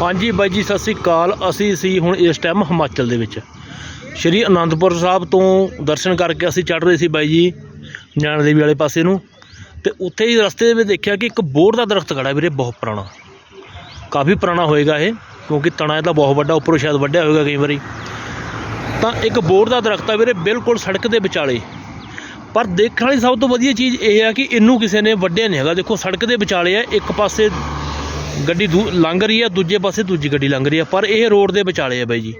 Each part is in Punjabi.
ਹਾਂਜੀ ਬਾਈ ਜੀ, ਸਤਿ ਸ੍ਰੀ ਅਕਾਲ। ਅਸੀਂ ਸੀ ਹੁਣ ਇਸ ਟਾਈਮ ਹਿਮਾਚਲ ਦੇ ਵਿੱਚ। ਸ਼੍ਰੀ ਅਨੰਦਪੁਰ ਸਾਹਿਬ ਤੋਂ ਦਰਸ਼ਨ ਕਰਕੇ ਅਸੀਂ ਚੜ੍ਹ ਰਹੇ ਸੀ ਬਾਈ ਜੀ ਨੈਣਾ ਦੇਵੀ ਵਾਲੇ ਪਾਸੇ ਨੂੰ। ਤੇ ਉੱਥੇ ਹੀ ਰਸਤੇ ਦੇ ਵਿੱਚ ਦੇਖਿਆ ਕਿ ਇੱਕ ਬੋਰਡ ਦਾ ਦਰਖਤ ਖੜਾ ਵੀਰੇ, ਬਹੁਤ ਪੁਰਾਣਾ। ਕਾਫੀ ਪੁਰਾਣਾ ਹੋਏਗਾ ਇਹ, ਕਿਉਂਕਿ ਤਣਾ ਇਹਦਾ ਬਹੁਤ ਵੱਡਾ, ਉੱਪਰੋਂ ਸ਼ਾਇਦ ਵੱਡਿਆ ਹੋਏਗਾ ਕਈ ਵਾਰੀ। ਤਾਂ ਇੱਕ ਬੋਰਡ ਦਾ ਦਰਖਤ ਆ ਵੀਰੇ, ਬਿਲਕੁਲ ਸੜਕ ਦੇ ਵਿਚਾਲੇ। ਪਰ ਦੇਖਣ ਵਾਲੀ ਸਭ ਤੋਂ ਵਧੀਆ ਚੀਜ਼ ਇਹ ਆ ਕਿ ਇਹਨੂੰ ਕਿਸੇ ਨੇ ਵੱਡਿਆ ਨਹੀਂ ਹੈਗਾ। ਦੇਖੋ, ਸੜਕ ਦੇ ਵਿਚਾਲੇ ਆ ਇੱਕ ਪਾਸੇ ਗੱਡੀ ਦੂ ਲੰਘ ਰਹੀ ਹੈ ਦੂਜੇ ਪਾਸੇ ਦੂਜੀ ਗੱਡੀ ਲੰਘ ਰਹੀ ਹੈ ਪਰ ਇਹ ਰੋਡ ਦੇ ਵਿਚਾਲੇ ਆ ਬਾਈ ਜੀ।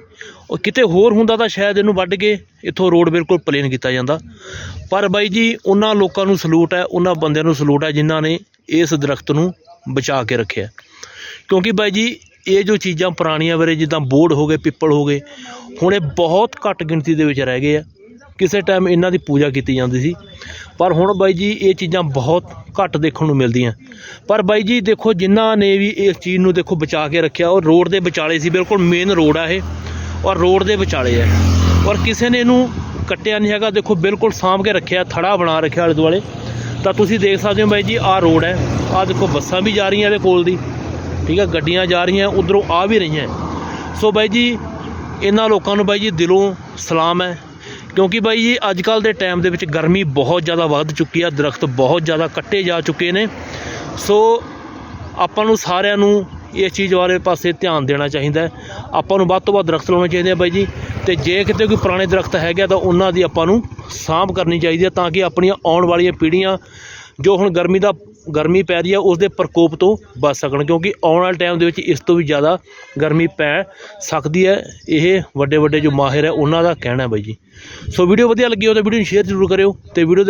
ਉਹ ਕਿਤੇ ਹੋਰ ਹੁੰਦਾ ਤਾਂ ਸ਼ਾਇਦ ਇਹਨੂੰ ਵੱਢ ਕੇ ਇੱਥੋਂ ਰੋਡ ਬਿਲਕੁਲ ਪਲੇਨ ਕੀਤਾ ਜਾਂਦਾ। ਪਰ ਬਾਈ ਜੀ, ਉਹਨਾਂ ਲੋਕਾਂ ਨੂੰ ਸਲੂਟ ਹੈ, ਉਹਨਾਂ ਬੰਦਿਆਂ ਨੂੰ ਸਲੂਟ ਹੈ ਜਿਨ੍ਹਾਂ ਨੇ ਇਸ ਦਰਖਤ ਨੂੰ ਬਚਾ ਕੇ ਰੱਖਿਆ। ਕਿਉਂਕਿ ਬਾਈ ਜੀ, ਇਹ ਜੋ ਚੀਜ਼ਾਂ ਪੁਰਾਣੀਆਂ ਵੀਰੇ, ਜਿੱਦਾਂ ਬੋਰਡ ਹੋ ਗਏ, ਪਿੱਪਲ ਹੋ ਗਏ, ਹੁਣ ਇਹ ਬਹੁਤ ਘੱਟ ਗਿਣਤੀ ਦੇ ਵਿੱਚ ਰਹਿ ਗਏ ਆ। ਕਿਸੇ ਟਾਈਮ ਇਹਨਾਂ ਦੀ ਪੂਜਾ ਕੀਤੀ ਜਾਂਦੀ ਸੀ। ਪਰ ਹੁਣ ਬਾਈ ਜੀ, ਇਹ ਚੀਜ਼ਾਂ ਬਹੁਤ ਘੱਟ ਦੇਖਣ ਨੂੰ ਮਿਲਦੀਆਂ। ਪਰ ਬਾਈ ਜੀ, ਦੇਖੋ ਜਿਨ੍ਹਾਂ ਨੇ ਵੀ ਇਸ ਚੀਜ਼ ਨੂੰ ਦੇਖੋ ਬਚਾ ਕੇ ਰੱਖਿਆ, ਉਹ ਰੋਡ ਦੇ ਵਿਚਾਲੇ ਸੀ, ਬਿਲਕੁਲ ਮੇਨ ਰੋਡ ਆ ਇਹ, ਔਰ ਰੋਡ ਦੇ ਵਿਚਾਲੇ ਹੈ ਔਰ ਕਿਸੇ ਨੇ ਇਹਨੂੰ ਕੱਟਿਆ ਨਹੀਂ ਹੈਗਾ, ਦੇਖੋ ਬਿਲਕੁਲ ਸਾਂਭ ਕੇ ਰੱਖਿਆ, ਥੜਾ ਬਣਾ ਰੱਖਿਆ ਆਲੇ ਦੁਆਲੇ। ਤਾਂ ਤੁਸੀਂ ਦੇਖ ਸਕਦੇ ਹੋ ਬਾਈ ਜੀ, ਆਹ ਰੋਡ ਹੈ, ਆਹ ਦੇਖੋ ਬੱਸਾਂ ਵੀ ਜਾ ਰਹੀਆਂ ਇਹਦੇ ਕੋਲ ਦੀ। ਠੀਕ ਹੈ ਗੱਡੀਆਂ ਜਾ ਰਹੀਆਂ, ਉਧਰੋਂ ਆ ਵੀ ਰਹੀਆਂ। ਸੋ ਬਾਈ ਜੀ, ਇਹਨਾਂ ਲੋਕਾਂ ਨੂੰ ਬਾਈ ਜੀ ਦਿਲੋਂ ਸਲਾਮ ਹੈ। ਕਿਉਂਕਿ ਬਾਈ ਜੀ ਅੱਜ ਕੱਲ ਦੇ ਟਾਈਮ ਦੇ ਵਿੱਚ ਗਰਮੀ ਬਹੁਤ ਜ਼ਿਆਦਾ ਵੱਧ ਚੁੱਕੀ ਆ, ਦਰਖਤ ਬਹੁਤ ਜ਼ਿਆਦਾ ਕੱਟੇ ਜਾ ਚੁੱਕੇ ਨੇ। ਸੋ ਆਪਾਂ ਨੂੰ ਸਾਰਿਆਂ ਨੂੰ ਇਸ ਚੀਜ਼ ਵਾਲੇ ਪਾਸੇ ਧਿਆਨ ਦੇਣਾ ਚਾਹੀਦਾ ਆਪਾਂ ਨੂੰ ਵੱਧ ਤੋਂ ਵੱਧ ਦਰਖਤ ਲਾਉਣੇ ਚਾਹੀਦੇ ਆ ਬਾਈ ਜੀ। ਤੇ ਜੇ ਕਿਤੇ ਕੋਈ ਪੁਰਾਣੇ ਦਰਖਤ ਹੈਗੇ ਤਾਂ ਉਹਨਾਂ ਦੀ ਆਪਾਂ ਨੂੰ ਸਾਂਭ ਕਰਨੀ ਚਾਹੀਦੀ ਹੈ ਤਾਂ ਕਿ ਆਪਣੀਆਂ ਆਉਣ ਵਾਲੀਆਂ ਪੀੜ੍ਹੀਆਂ ਜੋ ਹੁਣ ਗਰਮੀ ਦਾ ਗਰਮੀ ਪੈ ਰਹੀ ਹੈ ਉਸ ਦੇ ਪ੍ਰਕੋਪ ਤੋਂ ਬਚ ਸਕਣ ਕਿਉਂਕਿ ਆਉਣ ਵਾਲੇ ਟਾਈਮ ਦੇ ਵਿੱਚ ਇਸ ਤੋਂ ਵੀ ਜ਼ਿਆਦਾ ਗਰਮੀ ਪੈ ਸਕਦੀ ਹੈ। ਇਹ ਵੱਡੇ ਵੱਡੇ ਜੋ ਮਾਹਿਰ ਹੈ, ਉਹਨਾਂ ਦਾ ਕਹਿਣਾ ਬਾਈ ਜੀ। ਸੋ ਵੀਡੀਓ ਵਧੀਆ ਲੱਗੀ ਹੋ ਤਾਂ ਵੀਡੀਓ ਨੂੰ ਸ਼ੇਅਰ ਜ਼ਰੂਰ ਕਰਿਓ ਤੇ ਵੀਡੀਓ